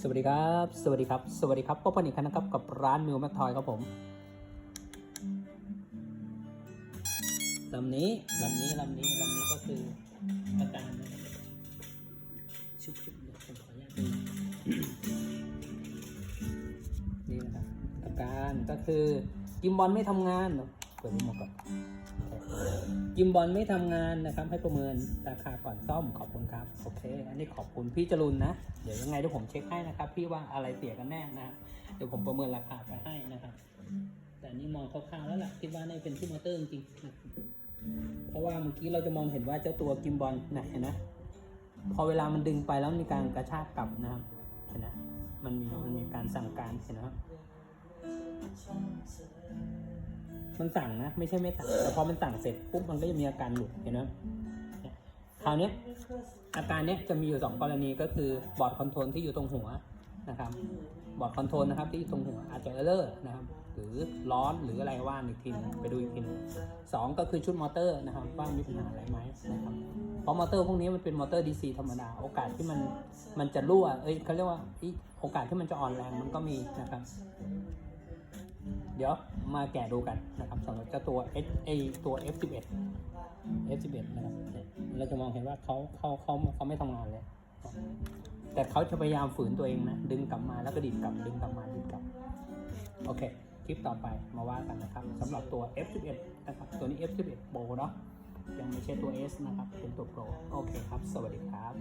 สวัสดีครับ สวัสดีครับ สวัสดีครับพบกันอีกครั้งนะครับกับร้านมิวแมคทอยครับผมลำนี้ลำนี้ลำนี้ลำนี้ก็คืออาการะครับชุบชุบเดี๋ยวผมขออนุญาตดูนี่นะครับอาการก็คือกิมบอลไม่ทำงาน เนอะเปิดรีโมทก่อนกิมบอลไม่ทำงานนะครับ ให้ประเมินราคาก่อนซ่อมขอบคุณครับโอเค อันนี้ขอบคุณพี่จรุนนะ เดี๋ยวยังไงเดี๋ยวผมเช็คให้นะครับ พี่ว่าอะไรเสียกันแน่นะเดี๋ยวผมประเมินราคาไปให้นะครับ แต่นี่มองคร่าวๆแล้วล่ะคิดว่าน่าจะเป็นที่มอเตอร์จริงเพราะว่าเมื่อกี้เราจะมองเห็นว่าเจ้าตัวกิมบอลนะเห็นนะพอเวลามันดึงไปแล้วมีการกระชากกลับนะครับเห็นนะมันมีมันมีการสั่งการเห็นนะครับ มันสั่งนะ ไม่ใช่ไม่สั่ง แต่พอมันสั่งเสร็จปุ๊บมันก็จะมีอาการหลุดเห็นไหมเนี่ยคราวนี้อาการเนี้ยจะมีอยู่ 2 กรณีก็คือบอร์ดคอนโทรลที่อยู่ตรงหัวนะครับ บอร์ดคอนโทรลนะครับที่อยู่ตรงหัวอาจจะเออร์เลอร์นะครับหรือร้อนหรืออะไรว่านอีกทีนึงไปดูอีกทีนึงสองก็คือชุดมอเตอร์นะครับว่ามีปัญหาอะไรไหมนะครับเพราะมอเตอร์พวกนี้มันเป็นมอเตอร์ DC ธรรมดา โอกาสที่มันมันจะรั่วเอ้ยเขาเรียกว่าโอกาสที่มันจะอ่อนแรงมันก็มีนะครับ เดี๋ยวมาแกะดูกันนะครับสำหรับเจ้าตัว H ไอตัว F11 F11 นะครับเราจะมองเห็นว่าเขาเขาเขาเขาไม่ทำงานเลย แต่เขาจะพยายามฝืนตัวเองนะ ดึงกลับมาแล้วก็ดีดกลับ ดึงกลับมาดีดกลับ โอเค คลิปต่อไปมาว่ากันนะครับสำหรับตัว F11 นะครับ ตัวนี้ F11 Pro เนาะยังไม่ใช่ตัว S นะครับ เป็นตัว Pro โอเคครับ สวัสดีครับ